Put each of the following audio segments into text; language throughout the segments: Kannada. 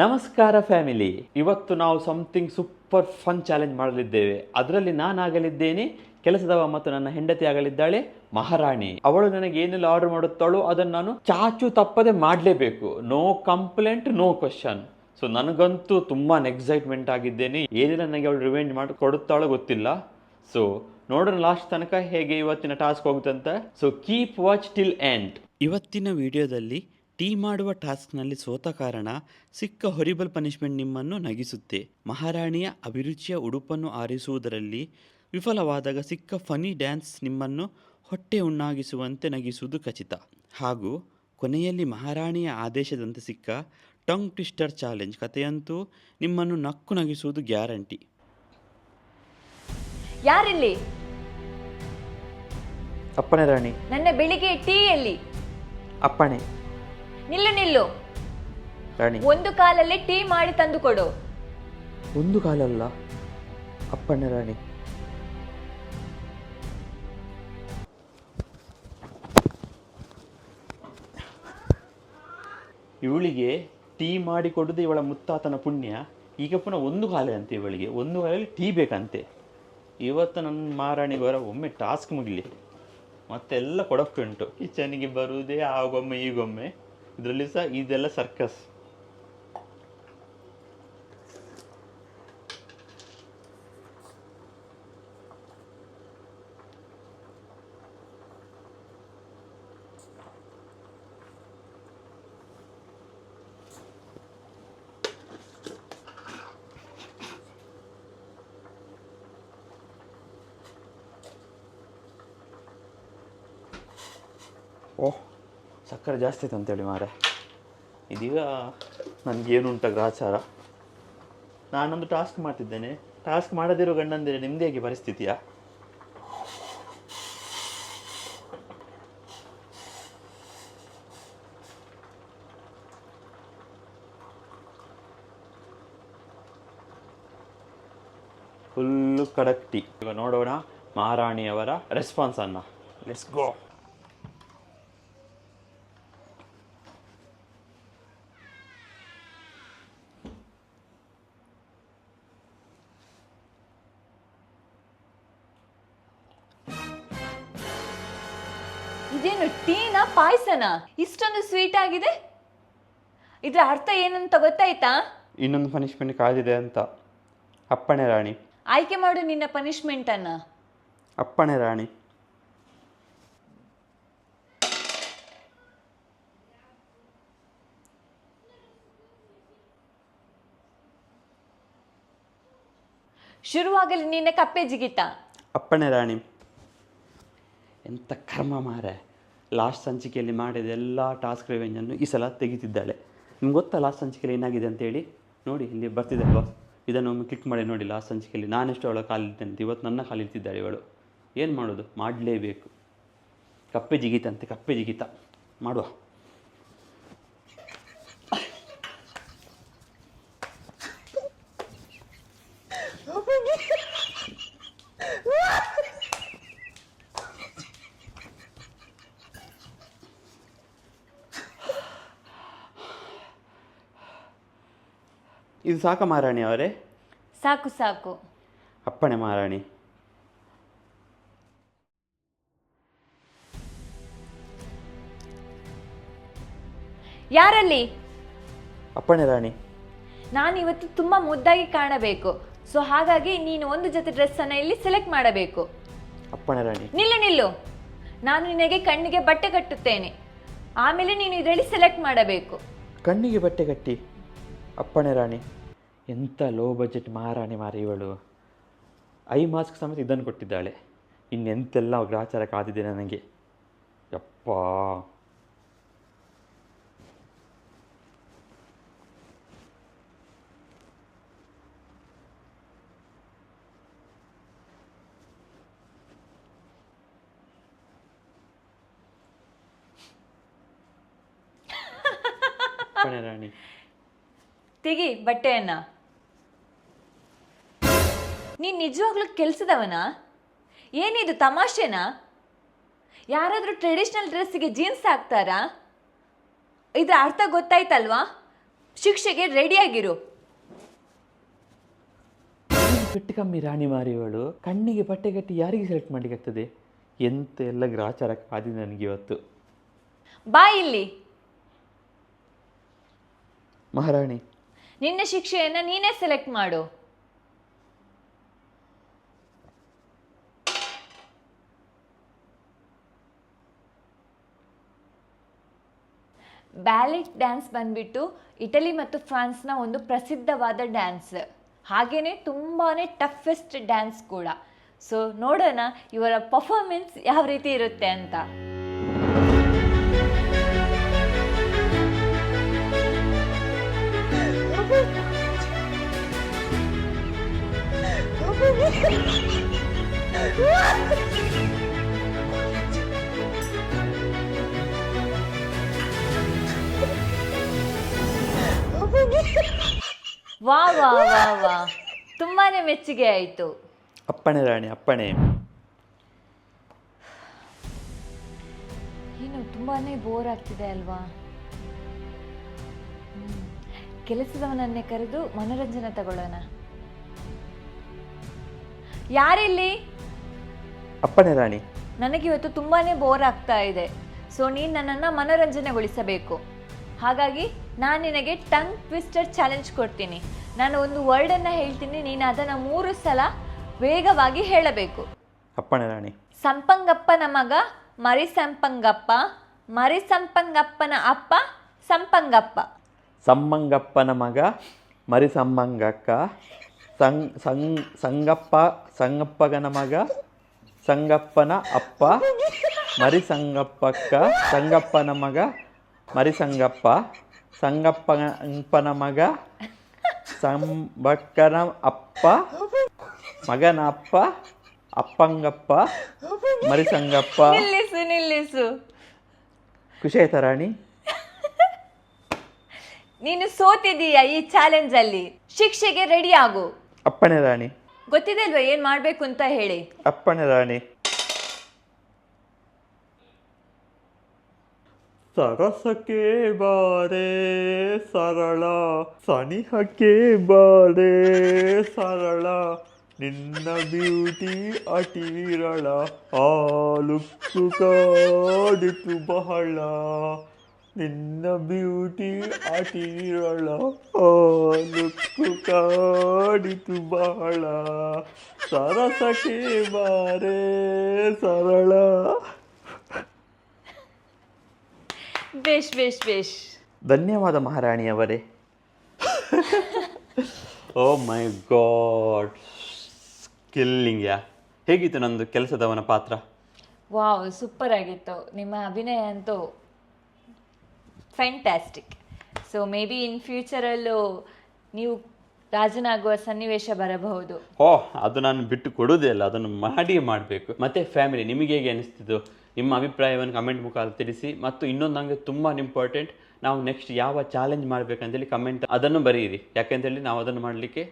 ನಮಸ್ಕಾರ ಫ್ಯಾಮಿಲಿ. ಇವತ್ತು ನಾವು ಸಮಥಿಂಗ್ ಸೂಪರ್ ಫನ್ ಚಾಲೆಂಜ್ ಮಾಡಲಿದ್ದೇವೆ. ಅದರಲ್ಲಿ ನಾನಾಗಲಿದ್ದೇನೆ, ಕೆಲಸದವ ಮತ್ತು ನನ್ನ ಹೆಂಡತಿ ಆಗಲಿದ್ದಾಳೆ ಮಹಾರಾಣಿ. ಅವಳು ನನಗೆ ಏನೆಲ್ಲ ಆರ್ಡರ್ ಮಾಡುತ್ತಾಳೋ ಅದನ್ನು ನಾನು ಚಾಚು ತಪ್ಪದೆ ಮಾಡಲೇಬೇಕು. No complaint no question so ನನಗಂತೂ ತುಂಬಾ ಎಕ್ಸೈಟ್ಮೆಂಟ್ ಆಗಿದ್ದೇನೆ. ಏನೆಲ್ಲ ನನಗೆ ಅವಳು ರಿವೆಂಜ್ ಮಾಡಿ, ಕೊಡುತ್ತಾಳೋ ಗೊತ್ತಿಲ್ಲ. ಸೊ ನೋಡೋಣ ಲಾಸ್ಟ್ ತನಕ ಹೇಗೆ ಇವತ್ತಿನ task ಹೋಗುತ್ತಂತ so keep watch till end ಇವತ್ತಿನ ವಿಡಿಯೋದಲ್ಲಿ ಟೀ ಮಾಡುವ ಟಾಸ್ಕ್ನಲ್ಲಿ ಸೋತ ಕಾರಣ ಸಿಕ್ಕ ಹೊರಿಬಲ್ ಪನಿಷ್ಮೆಂಟ್ ನಿಮ್ಮನ್ನು ನಗಿಸುತ್ತೆ. ಮಹಾರಾಣಿಯ ಅಭಿರುಚಿಯ ಉಡುಪನ್ನು ಆರಿಸುವುದರಲ್ಲಿ ವಿಫಲವಾದಾಗ ಸಿಕ್ಕ ಫನಿ ಡ್ಯಾನ್ಸ್ ನಿಮ್ಮನ್ನು ಹೊಟ್ಟೆ ಉಣ್ಣಾಗಿಸುವಂತೆ ನಗಿಸುವುದು ಖಚಿತ. ಹಾಗೂ ಕೊನೆಯಲ್ಲಿ ಮಹಾರಾಣಿಯ ಆದೇಶದಂತೆ ಸಿಕ್ಕ ಟಂಗ್ ಟ್ವಿಸ್ಟರ್ ಚಾಲೆಂಜ್ ಕಥೆಯಂತೂ ನಿಮ್ಮನ್ನು ನಕ್ಕು ನಗಿಸುವುದು ಗ್ಯಾರಂಟಿ. ಯಾರಿಲ್ಲಿ? ಅಪ್ಪಣೆ ರಾಣಿ. ನನ್ನ ಬೆಳಿಗ್ಗೆ ಟೀಯಲ್ಲಿ. ಅಪ್ಪಣೆ. ನಿಲ್ಲು ನಿಲ್ಲು. ರಾಣಿ. ಒಂದು ಕಾಲಲ್ಲಿ ಟೀ ಮಾಡಿ ತಂದು ಕೊಡು. ಒಂದು ಕಾಲಲ್ಲ ಅಪ್ಪಣ್ಣ ರಾಣಿ. ಇವಳಿಗೆ ಟೀ ಮಾಡಿ ಕೊಡುದು ಇವಳ ಮುತ್ತಾತನ ಪುಣ್ಯ. ಈಗ ಪುನಃ ಒಂದು ಕಾಲೇ ಅಂತೆ ಇವಳಿಗೆ. ಒಂದು ಕಾಲಲ್ಲಿ ಟೀ ಬೇಕಂತೆ. ಇವತ್ತು ನನ್ನ ಮಹಾರಾಣಿಗೋರ ಒಮ್ಮೆ ಟಾಸ್ಕ್ ಮುಗಿಲಿ. ಮತ್ತೆಲ್ಲ ಕೊಡೋಕ್ಕುಂಟು. ಕಿಚನಿಗೆ ಬರುವುದೇ ಆಗೊಮ್ಮೆ ಈಗೊಮ್ಮೆ ಇದರಲ್ಲಿ ಸಹ ಇದೆಲ್ಲ ಸರ್ಕಸ್ ಓಹ್ ಸಕ್ಕರೆ ಜಾಸ್ತಿ ಇತ್ತು ಅಂತೇಳಿ ಮಾರೆ ಇದೀಗ ನನಗೇನುಂಟ ಗ್ರಾಚಾರ? ನಾನೊಂದು ಟಾಸ್ಕ್ ಮಾಡ್ತಿದ್ದೇನೆ. ಟಾಸ್ಕ್ ಮಾಡದಿರೋ ಗಂಡಂದಿರ ನಿಮ್ದೇ ಹೇಗೆ ಪರಿಸ್ಥಿತಿಯಾ? ಫುಲ್ಲು ಕಡಕ್ಟಿ. ಈಗ ನೋಡೋಣ ಮಹಾರಾಣಿಯವರ ರೆಸ್ಪಾನ್ಸ್ ಅನ್ನ. ಲೆಟ್ಸ್ ಗೋ ಇದೇನು ಟೀನ ಪಾಯಸನ? ಇಷ್ಟೊಂದು ಸ್ವೀಟ್ ಆಗಿದೆ. ಇದ್ರ ಅರ್ಥ ಏನಂತ ಗೊತ್ತಾಯ್ತಾ? ಇನ್ನೊಂದು ಪನಿಷ್ಮೆಂಟ್ ಕಾದಿದೆ ಅಂತ. ಅಪ್ಪಣೆ ರಾಣಿ. ಆಯ್ಕೆ ಮಾಡು ನಿನ್ನ ಪನಿಷ್ಮೆಂಟ್ ಅನ್ನ. ಅಪ್ಪಣೆ ರಾಣಿ. ಶುರುವಾಗಲಿ ನಿನ್ನ ಕಪ್ಪೆ ಜಿಗಿತ. ಅಪ್ಪಣೆ ರಾಣಿ. ಎಂತ ಕರ್ಮ ಮಾರೆ ಲಾಸ್ಟ್ ಸಂಚಿಕೆಯಲ್ಲಿ ಮಾಡಿದ ಎಲ್ಲ ಟಾಸ್ಕ್ ರೆವೆಂಜನ್ನು ಈ ಸಲ ತೆಗಿತಿದ್ದಾಳೆ. ನಿಮ್ಗೆ ಗೊತ್ತಾ ಲಾಸ್ಟ್ ಸಂಚಿಕೆಯಲ್ಲಿ ಏನಾಗಿದೆ ಅಂತೇಳಿ ನೋಡಿ, ಇಲ್ಲಿ ಬರ್ತಿದೆ ಅಲ್ವಾ? ಇದನ್ನು ಒಮ್ಮೆ ಕ್ಲಿಕ್ ಮಾಡಿ ನೋಡಿ ಲಾಸ್ಟ್ ಸಂಚಿಕೆಯಲ್ಲಿ. ನಾನೆಷ್ಟು ಅವಳ ಅಂತ. ಇವತ್ತು ನನ್ನ ಕಾಲಿರ್ತಿದ್ದಾಳೆ ಇವಳು. ಏನು ಮಾಡೋದು? ಮಾಡಲೇಬೇಕು. ಕಪ್ಪೆ ಜಿಗಿತಂತೆ ಕಪ್ಪೆ ಜಿಗಿತ. ಮಾಡುವ. ಇದು ಸಾಕ ಮಹಾರಾಣಿ ಅವರೇ? ಸಾಕು ಸಾಕು. ಅಪ್ಪಣೆ ಮಹಾರಾಣಿ ಯಾರಲ್ಲಿ? ಅಪ್ಪಣೆ ರಾಣಿ. ನಾನು ಇವತ್ತು ತುಂಬಾ ಮುದ್ದಾಗಿ ಕಾಣಬೇಕು. ಸೊ ಹಾಗಾಗಿ ನೀನು ಒಂದು ಜೊತೆ ಡ್ರೆಸ್ ಅನ್ನ ಇಲ್ಲಿ ಸೆಲೆಕ್ಟ್ ಮಾಡಬೇಕು. ಅಪ್ಪಣೆ ರಾಣಿ. ನಿಲ್ಲು ನಿಲ್ಲು. ನಾನು ನಿನಗೆ ಕಣ್ಣಿಗೆ ಬಟ್ಟೆ ಕಟ್ಟುತ್ತೇನೆ. ಆಮೇಲೆ ನೀನು ಇದರಲ್ಲಿ ಸೆಲೆಕ್ಟ್ ಮಾಡಬೇಕು. ಕಣ್ಣಿಗೆ ಬಟ್ಟೆ ಕಟ್ಟಿ. ಅಪ್ಪಣೆ ರಾಣಿ. ಎಂಥ ಲೋ ಬಜೆಟ್ ಮಹಾರಾಣಿ ಮಾರಿ ಇವಳು. ಐ ಮಾಸ್ಕ್ ಸಮೇತ ಇದನ್ನು ಕೊಟ್ಟಿದ್ದಾಳೆ. ಇನ್ನೆಂತೆಲ್ಲ ಗ್ರಾಚಾರ ಕಾದಿದೆ ನನಗೆ. ಯಪ್ಪ. ರಾಣಿ. ತೆಗಿ ಬಟ್ಟೆಯನ್ನ. ನೀನ್ ನಿಜವಾಗ್ಲೂ ಕೆಲ್ಸದವನ? ಏನಿದು ತಮಾಷೆನಾ? ಯಾರಾದರೂ ಟ್ರೆಡಿಷನಲ್ ಡ್ರೆಸ್ಸಿಗೆ ಜೀನ್ಸ್ ಹಾಕ್ತಾರಾ? ಇದರ ಅರ್ಥ ಗೊತ್ತಾಯ್ತಲ್ವಾ? ಶಿಕ್ಷೆಗೆ ರೆಡಿಯಾಗಿರು ಬಿಟ್ಟು ಪೆಟ್ಟು ಕಮ್ಮಿ ರಾಣಿ ಮಾರಿಯವಳು ಕಣ್ಣಿಗೆ ಬಟ್ಟೆ ಕಟ್ಟಿ ಯಾರಿಗೆ ಸೆಲೆಕ್ಟ್ ಮಾಡ್ಲಿಕ್ಕೆ ಆಗ್ತದೆ ಎಂತ ಎಲ್ಲ ಗ್ರಾಚಾರ ಕಾದಿದೆ ನನಗೆ ಇವತ್ತು. ಬಾ ಇಲ್ಲಿ. ಮಹಾರಾಣಿ ನಿನ್ನ ಶಿಕ್ಷೆಯನ್ನ ನೀನೇ ಸೆಲೆಕ್ಟ್ ಮಾಡು. ಬ್ಯಾಲೆಟ್ ಡ್ಯಾನ್ಸ್ ಬಂದ್ಬಿಟ್ಟು ಇಟಲಿ ಮತ್ತು ಫ್ರಾನ್ಸ್ನ ಒಂದು ಪ್ರಸಿದ್ಧವಾದ ಡ್ಯಾನ್ಸ್ ಹಾಗೇನೆ ತುಂಬಾನೇ ಟಫೆಸ್ಟ್ ಡ್ಯಾನ್ಸ್ ಕೂಡ. ಸೊ ನೋಡೋಣ ಇವರ ಪರ್ಫಾರ್ಮೆನ್ಸ್ ಯಾವ ರೀತಿ ಇರುತ್ತೆ ಅಂತ. ವಾ ವಾ ವಾ ವಾ. ತುಂಬಾನೇ ಮೆಚ್ಚುಗೆ ಆಯಿತು. ಅಪ್ಪಣೆ ರಾಣಿ ಅಪ್ಪಣೆ. ಏನು ತುಂಬಾನೇ ಬೋರ್ ಆಗ್ತಿದೆ ಅಲ್ವಾ? ಹ್ಮ್. ಕೆಲಸದವನನ್ನೇ ಕರೆದು ಮನೋರಂಜನೆ ತಗೊಳ್ಳೋಣ. ಯಾರಿಲ್ಲಿ? ಅಪ್ಪಣೆ ರಾಣಿ. ನನಗೆ ಇವತ್ತು ತುಂಬಾನೇ ಬೋರ್ ಆಗ್ತಾ ಇದೆ. ಸೊ ನೀನು ನನ್ನನ್ನು ಮನೋರಂಜನೆಗೊಳಿಸಬೇಕು. ಹಾಗಾಗಿ ನಾನು ನಿನಗೆ ಟಂಗ್ ಟ್ವಿಸ್ಟರ್ ಚಾಲೆಂಜ್ ಕೊಡ್ತೀನಿ. ನಾನು ಒಂದು ವರ್ಡನ್ನು ಹೇಳ್ತೀನಿ ನೀನು ಅದನ್ನು ಮೂರು ಸಲ ವೇಗವಾಗಿ ಹೇಳಬೇಕು. ಅಪ್ಪಣೆ ರಾಣಿ. ಸಂಪಂಗಪ್ಪನ ಮಗ ಮರಿ ಸಂಪಂಗಪ್ಪ ಮರಿ ಸಂಪಂಗಪ್ಪನ ಅಪ್ಪ ಸಂಪಂಗಪ್ಪ. ಸಂಪಂಗಪ್ಪನ ಮಗ ಮರಿ ಸಮ್ಮಂಗಕ್ಕ ಸಂಗ್ ಸಂಗ್ ಸಂಗಪ್ಪ ಸಂಗಪ್ಪಗನ ಮಗ ಸಂಗಪ್ಪನ ಅಪ್ಪ ಮರಿ ಸಂಗಪ್ಪಕ್ಕ ಸಂಗಪ್ಪನ ಮಗ ಮರಿ ಸಂಗಪ್ಪ ಸಂಗಪ್ಪನ ಮಗ ಸಂಬಕ್ಕನ ಅಪ್ಪ ಮಗನ ಅಪ್ಪ ಅಪ್ಪಂಗಪ್ಪ ಮರಿ ಸಂಗಪ್ಪ ನಿಲ್ಲಿಸು ನಿಲ್ಲಿಸು. ಖುಷಿ ಆಯ್ತಾ ರಾಣಿ ನೀನು ಸೋತಿದೀಯ ಈ ಚಾಲೆಂಜ್ ಅಲ್ಲಿ? ಶಿಕ್ಷೆಗೆ ರೆಡಿ ಆಗು. ಅಪ್ಪಣೆ ರಾಣಿ. ಗೊತ್ತಿದೆ ಅಲ್ವಾ ಏನ್ ಮಾಡ್ಬೇಕು ಅಂತ ಹೇಳಿ? ಅಪ್ಪಣೆ ರಾಣಿ. ಸರಸಕ್ಕೆ ಬಾರೆ ಸರಳ. ಸನಿಹಕ್ಕೆ ಬಾರೆ ಸರಳ. ನಿನ್ನ ಬ್ಯೂಟಿ ಅಟಿ ವಿರಳ. ಆ ಲುಕ್ಕು ಕಾಡಿತು ಬಹಳ. ನಿನ್ನ ಬ್ಯೂಟಿ ಅಟಿ ವಿರಳ ಆ ಲುಕ್ಕು ಕಾಡಿತು ಬಹಳ ಸರಸಕ್ಕೆ ಬಾರೆ ಸರಳ. ಬೇಷ್ ಬೇಷ್ ಬೇಷ್. ಧನ್ಯವಾದ ಮಹಾರಾಣಿಯವರೇ. Oh my god. ಸ್ಕಿಲ್ಲಿಂಗ್ ಯಾ? ಹೇಗಿತ್ತು ನಂದು ಕೆಲಸದವನ ಪಾತ್ರ? ವಾವ್ ಸೂಪರ್ ಆಗಿತ್ತು. ನಿಮ್ಮ ಅಭಿನಯ ಅಂತೂ fantastic so may be in ಫ್ಯೂಚರಲ್ಲೂ ನೀವು ರಾಜನಾಗುವ ಸನ್ನಿವೇಶ ಬರಬಹುದು. ಓಹ್ ಅದು ನಾನು ಬಿಟ್ಟು ಕೊಡೋದೇ ಅಲ್ಲ ಅದನ್ನು ಮಾಡಿ ಮಾಡಬೇಕು. ಮತ್ತೆ ಫ್ಯಾಮಿಲಿ ನಿಮಗೆ ಹೇಗೆ ಅನಿಸ್ತಿದ್ದು? ನಿಮ್ಮ ಅಭಿಪ್ರಾಯವನ್ನು ಕಮೆಂಟ್ ಮುಖಾಂತರ ತಿಳಿಸಿ. ಮತ್ತು ಇನ್ನೊಂದು ನನಗೆ ತುಂಬ ಇಂಪಾರ್ಟೆಂಟ್ ನಾವು ನೆಕ್ಸ್ಟ್ ಯಾವ ಚಾಲೆಂಜ್ ಮಾಡಬೇಕಂತೇಳಿ ಕಮೆಂಟ್ ಅದನ್ನು ಬರೆಯಿರಿ. ಯಾಕೆಂತೇಳಿ ನಾವು ಅದನ್ನು ಮಾಡಲಿಕ್ಕೆ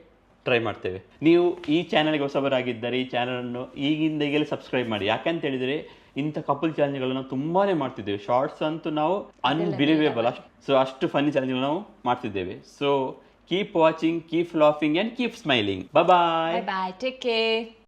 ಟ್ರೈ ಮಾಡ್ತೇವೆ. ನೀವು ಈ ಚಾನಲ್ಗೆ ಹೊಸಬರಾಗಿದ್ದರೆ ಈ ಚಾನಲನ್ನು ಈಗಿಂದ ಈಗಲೇ ಸಬ್ಸ್ಕ್ರೈಬ್ ಮಾಡಿ. ಯಾಕಂತ ಹೇಳಿದರೆ ಇಂಥ ಕಪಲ್ ಚಾಲೆಂಜ್ಗಳನ್ನ ತುಂಬಾನೇ ಮಾಡ್ತಿದ್ದೇವೆ. ಶಾರ್ಟ್ಸ್ ಅಂತೂ ನಾವು ಅನ್ಬಿಲೀವೇಬಲ್ ಅಷ್ಟು ಸೊ ಅಷ್ಟು ಫನ್ನಿ ಚಾಲೆಂಜ್ಗಳು ನಾವು ಮಾಡ್ತಿದ್ದೇವೆ. So keep watching keep laughing and keep smiling bye bye take care